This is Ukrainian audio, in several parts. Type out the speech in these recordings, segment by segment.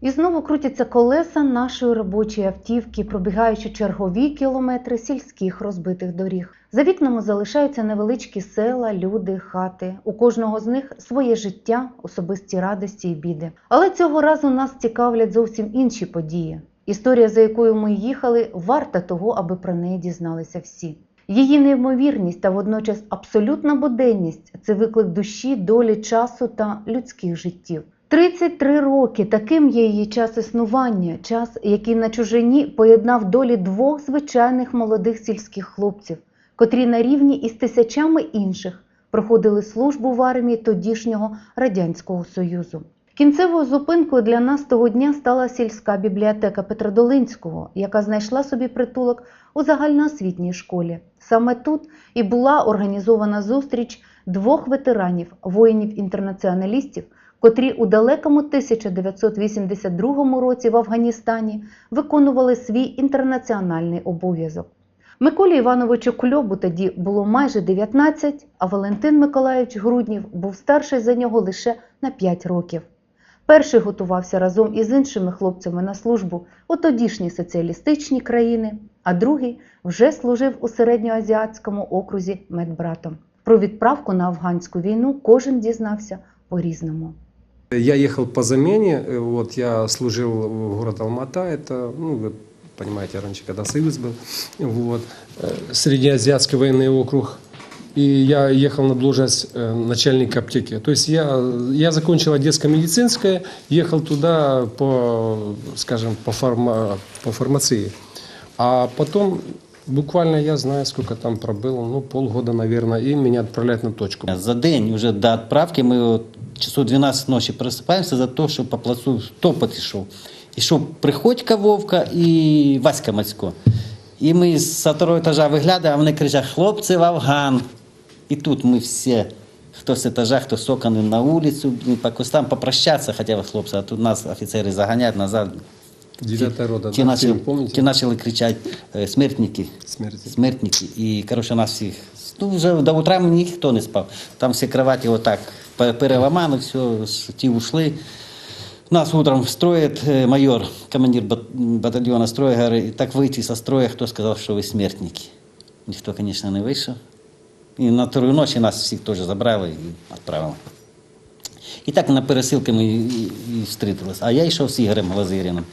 І знову крутяться колеса нашої робочої автівки, пробігаючи чергові кілометри сільських розбитих доріг. За вікнами залишаються невеличкі села, люди, хати. У кожного з них своє життя, особисті радості і біди. Але цього разу нас цікавлять зовсім інші події. Історія, за якою ми їхали, варта того, аби про неї дізналися всі. Її неймовірність та водночас абсолютна буденність це виклик душі, долі, часу та людських життів. 33 роки таким є її час існування, час, який на чужині поєднав долі двох звичайних молодих сільських хлопців, котрі на рівні із тисячами інших проходили службу в армії тодішнього радянського союзу. Кінцевою зупинкою для нас того дня стала сільська бібліотека Петродолинського, яка знайшла собі притулок у загальноосвітній школі. Саме тут і була організована зустріч двох ветеранів, воїнів-інтернаціоналістів, котрі у далекому 1982 році в Афганістані виконували свій інтернаціональний обов'язок. Миколі Івановичу Кульобу тоді було майже 19, а Валентин Миколаївич Груднів був старший за нього лише на 5 років. Перший готувався разом із іншими хлопцями на службу у тодішні соціалістичні країни, а другий вже служив у середньоазіатському окрузі медбратом. Про відправку на афганську війну кожен дізнався по-різному. Я ехал по замене, э, вот я служил в город Алмата, это, ну, вы понимаете, раньше, когда Союз был, вот, э, Среднеазиатский военный округ, и я ехал на должность э, начальника аптеки. То есть я, я закончил одесское-медицинское, ехал туда по, скажем, по, фарма, по фармации. А потом буквально я знаю, сколько там пробыл, ну, полгода, наверное, и меня отправляют на точку. За день уже до отправки мы вот часов 12 ночи просыпаемся за то, что по плацу топот шел. И шел Приходько Вовка и Васька Мацько. І ми з второго етажа виглядаємо, а вони кричать, хлопці в Афган. І тут ми всі, хто з етажа, хто окон на вулицю, по кустам попрощатися хотіли хлопці, а тут нас офіцери заганяють назад. Девятая рода, Ті да, помните? ті почали кричати «Е, смертники. Смерти. Смертники. І, коротше, нас всіх. Ну, вже до утра ніхто не спав. Там всі кроваті отак пе- переламали, все, ті ушли. Нас утром строит э, майор, командир бат- батальйона строя, говорит, так вийти со строя, хто сказав, що ви смертники. Ніхто, звісно, не вийшов. І на вторую ночі нас всіх теж забрали і відправили. І так на пересилки ми і, і, і встрітилися. А я йшов з Ігорем Глазиріним.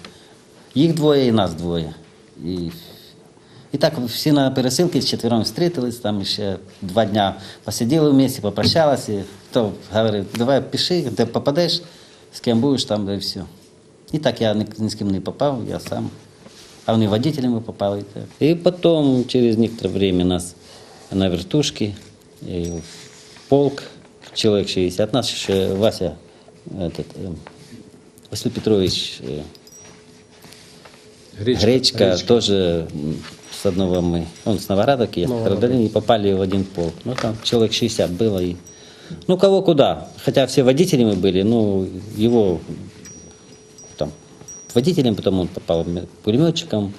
Їх двоє і нас двоє. І, і так всі на пересилки з четвером встрітились, там ще два дня посиділи вместе, попрощалися. Хто говорив, давай пиши, де попадеш, з ким будеш, там да і все. І так я ні, ні з ким не попав, я сам. А вони водителями попали. І, так. і потім, через некоторое время нас на вертушки, і в полк, человек 60. Нас ще Вася, этот, э, Василий Петрович э, Гречка. Гречка, Гречка. тоже м, с одного мы, он с Новоградовки, я Новоградовки. Новоградовки, и попали в один полк. Ну, там человек 60 было. И, ну, кого куда. Хотя все водителями были, ну, его там водителем, потом он попал пулеметчиком.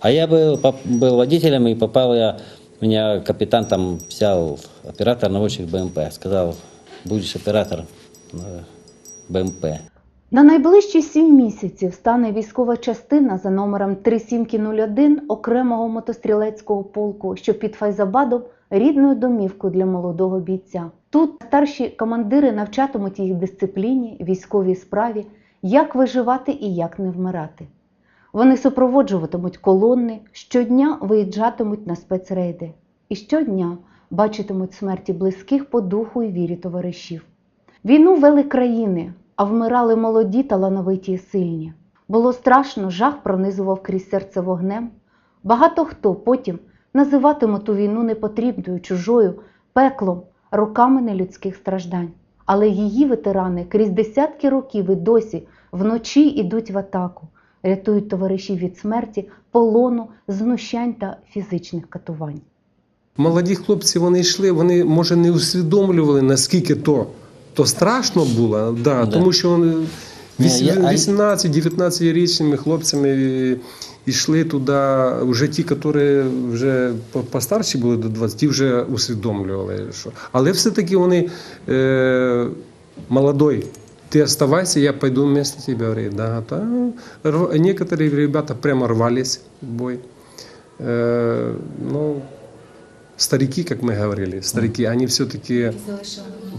А я был, был водителем, и попал я, меня капитан там взял, оператор наводчик БМП, сказал, будешь оператор БМП. На найближчі сім місяців стане військова частина за номером 3701 окремого мотострілецького полку, що під Файзабадом рідною домівкою для молодого бійця. Тут старші командири навчатимуть їх дисципліні, військовій справі, як виживати і як не вмирати. Вони супроводжуватимуть колони, щодня виїжджатимуть на спецрейди і щодня бачитимуть смерті близьких по духу і вірі товаришів. Війну вели країни, а вмирали молоді, талановиті і сильні. Було страшно, жах пронизував крізь серце вогнем. Багато хто потім називатиме ту війну непотрібною, чужою, пеклом, роками нелюдських страждань. Але її ветерани крізь десятки років і досі вночі йдуть в атаку, рятують товаришів від смерті, полону, знущань та фізичних катувань. Молоді хлопці вони йшли, вони може не усвідомлювали, наскільки то, то страшно було, да, Да. тому що вони Ні, я- а- 18-19 річними хлопцями і- йшли туди, вже ті, які вже по- постарші були до 20, ті вже усвідомлювали. Що. Але все-таки вони е, молодой ты оставайся, я пойду вместо тебя. Говорит, да, да. Рв- Некоторые ребята прямо рвались в бой. Э, ну, старики, как мы говорили, старики, они все-таки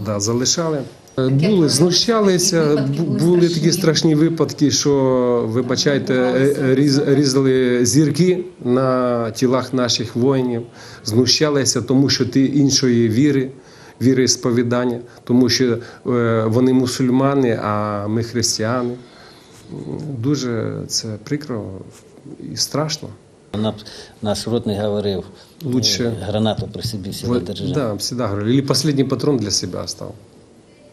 да, залишали. Були, знущалися, були такі страшні випадки, що, вибачайте, е, різ- різали зірки на тілах наших воїнів, знущалися, тому що ти іншої віри, віри сповідання, тому що е, вони мусульмани, а ми християни. Дуже це прикро і страшно. Нам наш ротний говорив, Лучше- е, гранату при собі всегда Вот, держи. да, всегда говорили. Или последний патрон для себя оставил.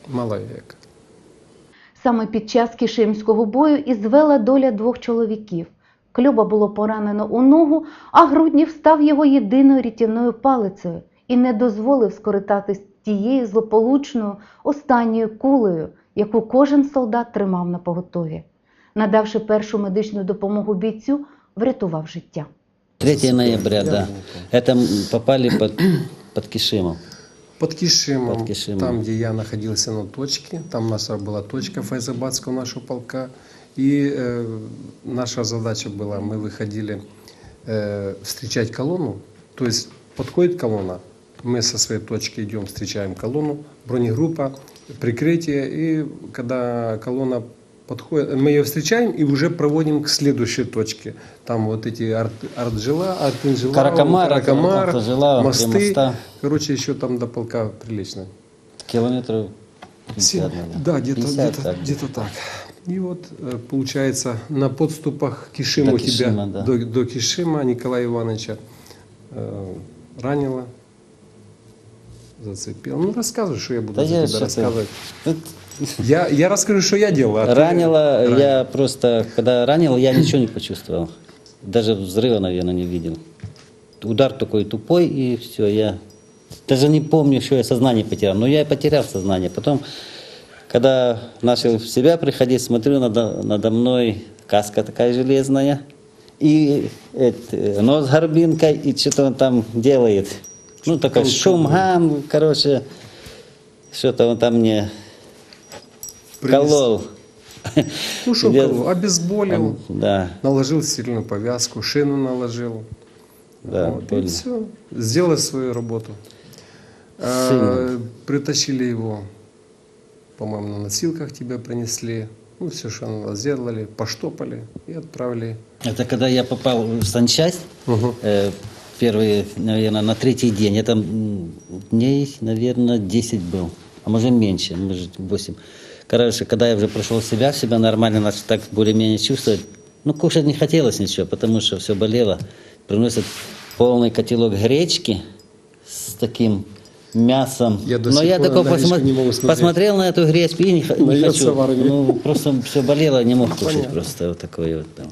Мало век. Саме під час кишимського бою і звела доля двох чоловіків. Кльоба було поранено у ногу, а Груднів став його єдиною рятівною палицею і не дозволив скоритатись тією злополучною останньою кулею, яку кожен солдат тримав на поготові. Надавши першу медичну допомогу бійцю, врятував життя. 3 ноября, да. Это попали под, под Кишимом. Под Кишимом, Под Кишимом. там, где я находился на точке, там наша была точка Файзабадского нашего полка. И э, наша задача была, мы выходили э, встречать колонну, то есть подходит колонна, мы со своей точки идем, встречаем колонну, бронегруппа, прикрытие, и когда колонна подходит, мы ее встречаем и уже проводим к следующей точке. Там вот эти арт, артжела, артинжела, Каракамар, Каракамар, Артинжела, три мосты. моста. Короче, еще там до полка прилично. Километров 50, Семь- наверное. Да, где-то 50, где-то так. где-то так. И вот э, получается на подступах к Кишиму До тебя Кишима, да. до, до Кишима Николая Ивановича э, ранило, зацепило. Ну рассказывай, что я буду Да за тебя рассказывать. Тут Я, я расскажу, что я делал. а ты- Ранило, Ранил. я просто, когда ранил, я ничего не почувствовал. Даже взрыва, наверное, не видел. Удар такой тупой, и все, я даже не помню, что я сознание потерял. Но я и потерял сознание. Потом, когда начал в себя приходить, смотрю, надо, надо мной каска такая железная, и это, нос с горбинкой, и что-то он там делает. Ну, такой шум, гам, короче, что-то он там мне Принес- колол. Ну что, Я- колол? обезболил, Да, наложил сильную повязку, шину наложил. да, Вот, и все. Сделал свою работу. А, притащили его, по-моему, на носилках тебя принесли. Ну, все, что надо, сделали, поштопали и отправили. Это когда я попал в санчасть, Мгм. э, первый, наверное, на третий день, я там дней, наверное, 10 был, а может меньше, может 8. Короче, когда я уже пришел в себя, себя нормально начал так более-менее чувствовать, ну, кушать не хотелось ничего, потому что все болело. Приносят полный котелок гречки с таким мясом. Я до Но сих я пор такой посма- не могу смотреть. посмотрел на эту гречку и не, не хочу. Ну, просто все болело, не мог кушать понятно. просто вот такое вот. там.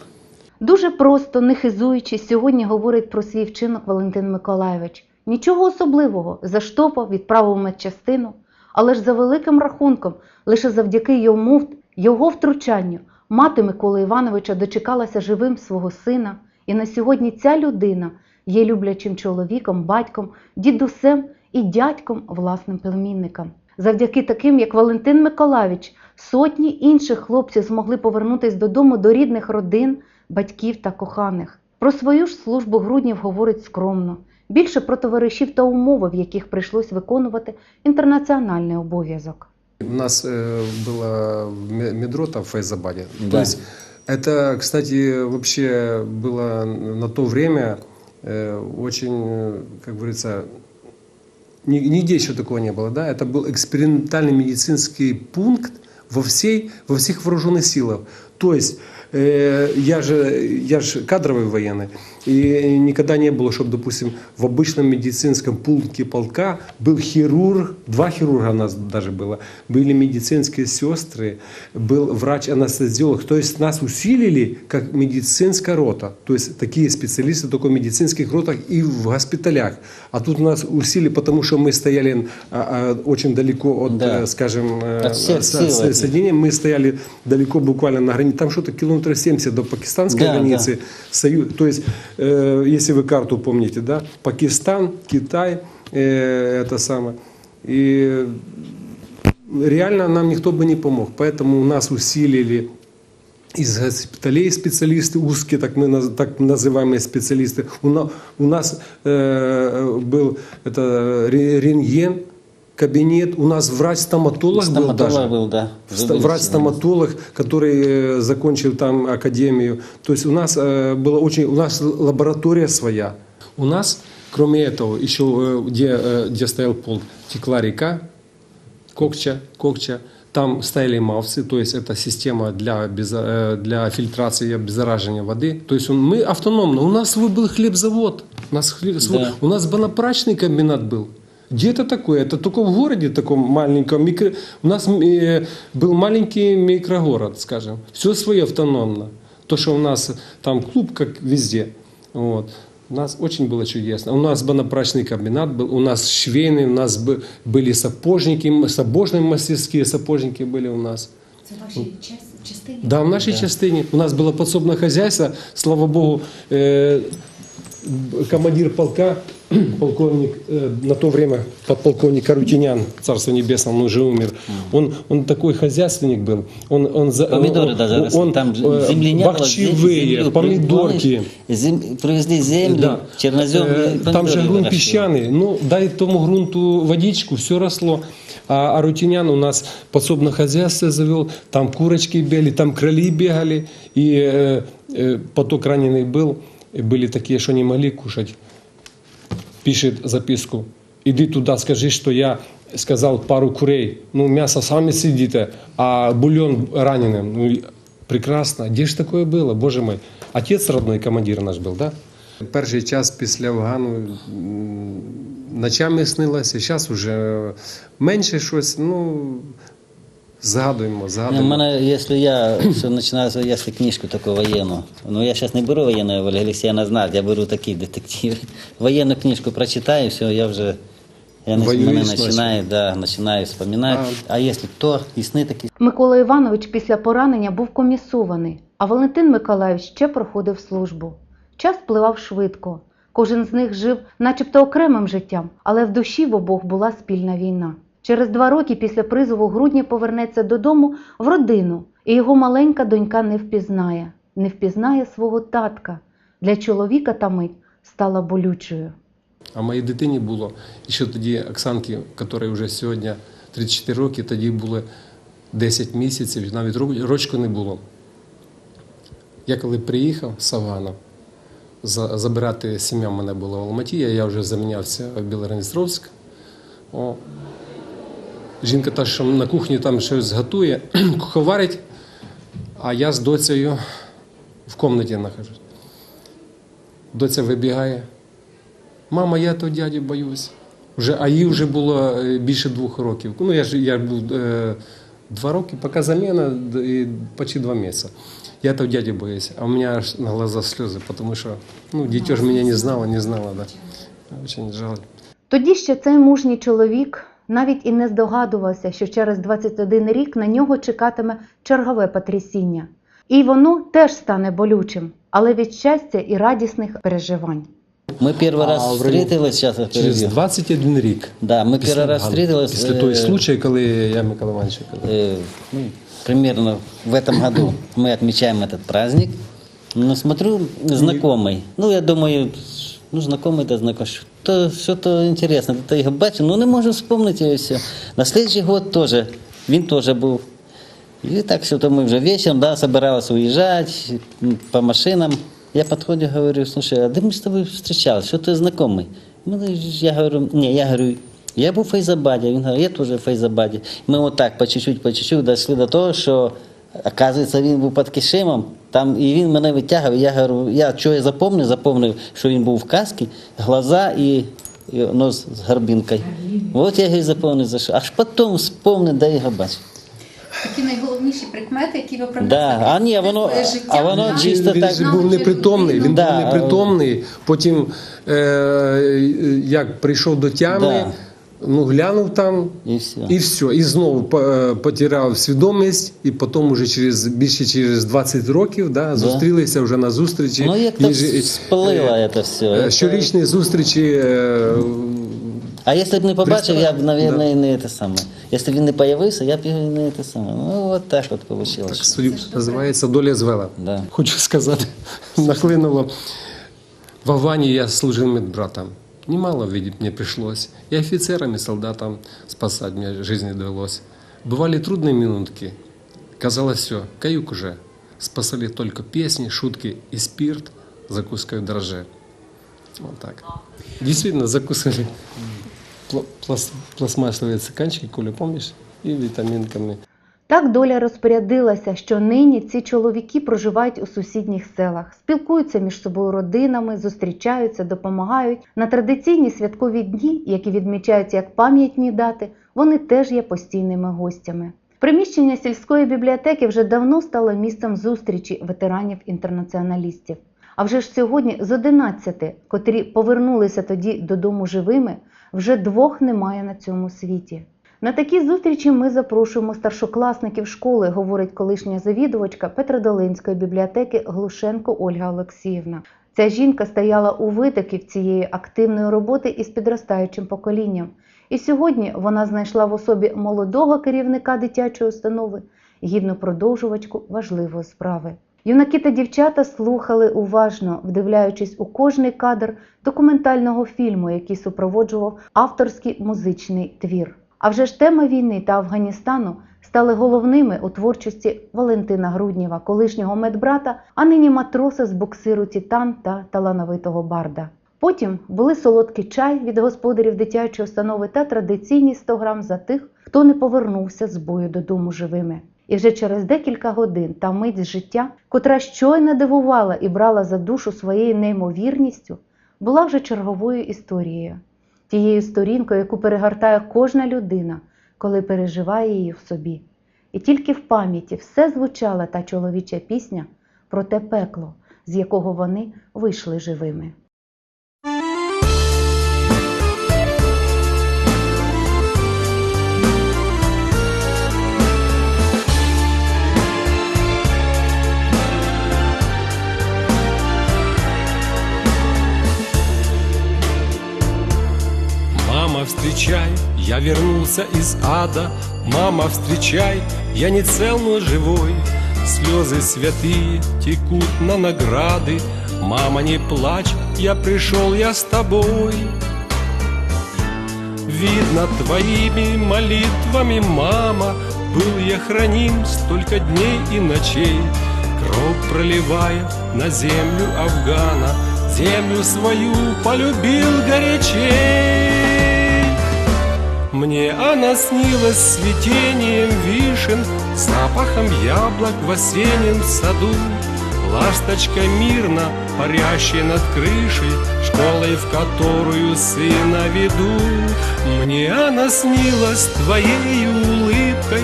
Дуже просто, не хизуючись, сьогодні говорить про свій вчинок Валентин Миколайович. Нічого особливого, заштопав, відправив медчастину. Але ж за великим рахунком, лише завдяки йому, його втручанню, мати Миколи Івановича дочекалася живим свого сина. І на сьогодні ця людина є люблячим чоловіком, батьком, дідусем і дядьком власним племінникам. Завдяки таким, як Валентин Миколайович, сотні інших хлопців змогли повернутися додому до рідних родин, батьків та коханих. Про свою ж службу Груднів говорить скромно Більше про товаришів та умови, в яких прийшлось виконувати інтернаціональний обов'язок. У нас э, было ме- медрота в Файзабаде. То Да. есть это, кстати, вообще было на то время э, очень, э, как говорится, ни- нигде еще такого не было. Да? Это был экспериментальный медицинский пункт во, всей, во всех вооруженных силах. То есть э, я, же, я же кадровый военный, и никогда не было, чтобы, допустим, в обычном медицинском пункте полка был хирург, два хирурга у нас даже было, были медицинские сестры, был врач-анестезиолог. То есть нас усилили как медицинская рота. То есть такие специалисты только в медицинских ротах и в госпиталях. А тут нас усилили, потому что мы стояли а, а, очень далеко от, Да. э, скажем, От со- соединения. Мы стояли далеко буквально на границе. Там что-то километров 70 до пакистанской Да, границы. Союз, то есть, э, если вы карту помните, да, Пакистан, Китай, э, это самое. И реально нам никто бы не помог. Поэтому у нас усилили из госпиталей специалисты, узкие так, мы, наз- так называемые специалисты. У, на- у нас э, был это, ре- рентген, кабинет, у нас врач-стоматолог, был даже. Стоматолог был, да. Ст- Врач-стоматолог, который э, закончил там академию. То есть у нас э, было очень, у нас лаборатория своя. У нас, кроме этого, еще э, где, где стоял полк, текла река, Кокча, Кокча. Там стояли мавцы, то есть это система для, э, для фильтрации и обеззараживания воды. То есть он- мы автономно. У нас свой был хлебзавод, у нас, хлеб- свой- Да. у нас банопрачный комбинат был. Где это такое? Это только в городе таком маленьком. Микро... У нас э, был маленький микрогород, скажем. Все свое автономно. То, что у нас там клуб, как везде. Вот. У нас очень было чудесно. У нас банопрачный комбинат был, у нас швейный, у нас бы- были сапожники, м- сапожные мастерские сапожники были у нас. Це в вашій час- частині? Да, в нашей частине. У нас было подсобное хозяйство. Слава богу, э, б- командир полка, полковник, э, на то время подполковник Карутинян, царство небесное, он уже умер. Он, он такой хозяйственник был. Он, он, Помидоры он, даже росли. он, Там э, земли не было. бахчевые, землю помидорки. зем- привезли землю, Да. чернозем. Э, Там же грунт выращивали. песчаный. Ну, дай тому грунту водичку, все росло. А Арутинян у нас подсобное хозяйство завел, там курочки бегали, там кролі бегали. И э, э, поток раненый был, были такие, что не могли кушать. Пишет записку. Иди туда, скажи, что я сказал пару курей. Ну, мясо сами съедите, а бульон раненым. Ну, и прекрасно. Где ж такое было, боже мой? Отец родной командир наш был, да? Перший час після Афгану м, ночами снилося, зараз вже менше щось, ну, згадуємо, У мене, якщо я що починаю, якщо книжку таку воєнну, ну я зараз не беру воєнної Оля Олексіяна знає, я беру такі детективи. Воєнну книжку прочитаю, все, я вже я не, мене починаю, да, починаю вспоминати. А. А, якщо то, і сни такі Микола Іванович після поранення був комісований, а Валентин Миколаївич ще проходив службу. Час впливав швидко. Кожен з них жив начебто окремим життям, але в душі в обох була спільна війна. Через два роки після призову грудні повернеться додому в родину, і його маленька донька не впізнає, не впізнає свого татка. Для чоловіка та мить стала болючою. А моїй дитині було, і ще тоді Оксанки, якій вже сьогодні 34 роки, тоді було 10 місяців, навіть ро- рочку не було. Я коли приїхав з за- забирати сім'я в мене була в Алматі, я вже замінявся в Білородністровськ. Жінка та, що на кухні там щось готує, куховарить, а я з доцею в кімнаті нахожусь. Доця вибігає. Мама, я того дяді боюсь. А їй вже було е, більше двох років. Ну, я ж я був е, два роки, поки заміна, і почти два місяці. Я того дяді боюсь, а у мене аж на глаза сльози, тому що ну, дитя ж мене не знала, не знала. Да. Очень жаль. Тоді ще цей мужній чоловік навіть і не здогадувався, що через 21 рік на нього чекатиме чергове потрясіння. І воно теж стане болючим, але від щастя і радісних переживань. Ми перший А, раз в районі- встретились, зараз я Через переб'ю. 21 рік. Да, ми після перший раз Афгану, встретились. Після того е, случаю, коли я Микола Іванович. казав. Э, ну, примерно в этом году мы отмечаем этот праздник. Но смотрю, знакомый. Ну, я думаю, ну, знакомый да знакомый. Что, что-то интересно. Та його бачу, ну не можу вспомнити і все. На следующий год тоже, він теж був. І так що-то ми вже вечором, да, собиралась уїжджати по машинам. Я подходю, говорю, слушай, а де ми з тобою зустрічалися? Що ти знайомий? Я говорю, ні, я говорю, я був в Фейзабаді, він говорить, я теж в Фейзабаді. Ми отак по чуть-чуть, по чуть-чуть дійшли до того, що, оказується, він був під Кишимом, там, і він мене витягав, я говорю, я що я запомнив, запомнив, що він був в касці, глаза і, і нос з горбинкою. От я його і запомнив, за що. Аж потім вспомнив, де його бачив. Такі найголовніші прикмети, які ви про Да, а ні, воно- життя, а воно чисто він, так- Він був непритомний, він Да. був непритомний. Потім, е, як прийшов до тями, Да. Ну глянув там. І все. І все, і знову е, свідомість, і потім уже через більше через 20 років да, зустрілися вже на зустрічі. Ну, як то Їжі- спалило е, це все. е, Це- Щорічні зустрічі е, А якщо б не побачив, я б, мабуть, не те саме. Якщо б він не появився, я б його не те саме. Ну, от так от вийшло. Так судьб називається доля звела. Да. Хочу сказати, нахлинуло. В Албании я служил медбратом. Немало видеть мне пришлось. И офицерам, и солдатам спасать мне жизнь довелось. Бывали трудные минутки. Казалось, все, каюк уже. Спасали только песни, шутки и спирт, закуской в дроже. Вот так. Действительно, закусывали пла- пласт- пластмассовые циканчики, Коля, помнишь? И витаминками. Так доля розпорядилася, що нині ці чоловіки проживають у сусідніх селах, спілкуються між собою родинами, зустрічаються, допомагають. На традиційні святкові дні, які відмічаються як пам'ятні дати, вони теж є постійними гостями. Приміщення сільської бібліотеки вже давно стало місцем зустрічі ветеранів-інтернаціоналістів. А вже ж сьогодні з 11, котрі повернулися тоді додому живими, вже двох немає на цьому світі. На такі зустрічі ми запрошуємо старшокласників школи, говорить колишня завідувачка Петродолинської бібліотеки Глушенко Ольга Олексіївна. Ця жінка стояла у витоків цієї активної роботи із підростаючим поколінням. І сьогодні вона знайшла в особі молодого керівника дитячої установи гідну продовжувачку важливої справи. Юнаки та дівчата слухали уважно, вдивляючись у кожний кадр документального фільму, який супроводжував авторський музичний твір. А вже ж тема війни та Афганістану стали головними у творчості Валентина Груднєва, колишнього медбрата, а нині матроса з буксиру Тітан та талановитого барда. Потім були солодкий чай від господарів дитячої установи та традиційні 100 грам за тих, хто не повернувся з бою додому живими. І вже через декілька годин та мить з життя, котра щойно дивувала і брала за душу своєю неймовірністю, була вже черговою історією, тією сторінкою, яку перегортає кожна людина, коли переживає її в собі. І тільки в пам'яті все звучала та чоловіча пісня про те пекло, з якого вони вийшли живими. Встречай, я вернулся из ада. Мама, встречай, я не цел, но живой. Слезы святые текут на награды. Мама, не плачь, я пришел, я с тобой. Видно твоими молитвами, мама, Был я храним столько дней и ночей, Кровь проливая на землю Афгана, Землю свою полюбил горячей. Мне она снилась цветением вишен, Запахом яблок в осеннем саду, Ласточка мирно парящей над крышей, Школой, в которую сына веду. Мне она снилась твоей улыбкой,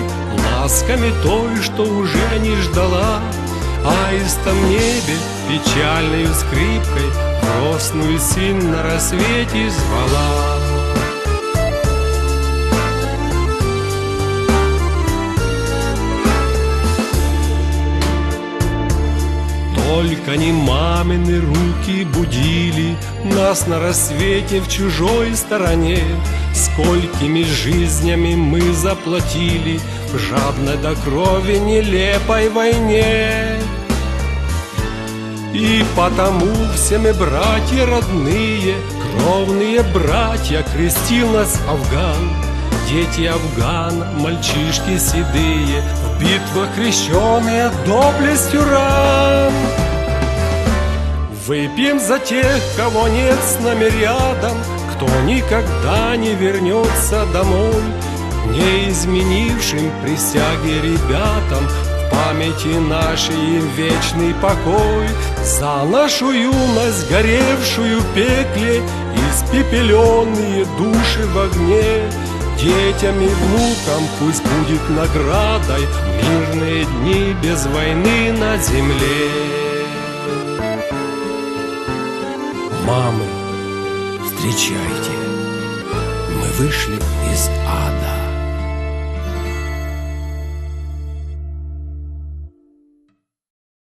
Ласками той, что уже не ждала, Аистом небе печальной скрипкой Грозную синь на рассвете звала. Только не мамины руки будили Нас на рассвете в чужой стороне. Сколькими жизнями мы заплатили В жадной до крови нелепой войне. И потому все мы братья родные Кровные братья крестил нас Афган. Дети Афгана, мальчишки седые В битвах крещенные доблестью ран Выпьем за тех, кого нет с нами рядом Кто никогда не вернется домой. Не изменившим присяги ребятам В памяти нашей им вечный покой. За нашу юность, горевшую в пекле Испепеленные души в огне. Детям и внукам пусть будет наградой Мирные дни без войны на земле Мамы, встречайте, мы вышли из ада.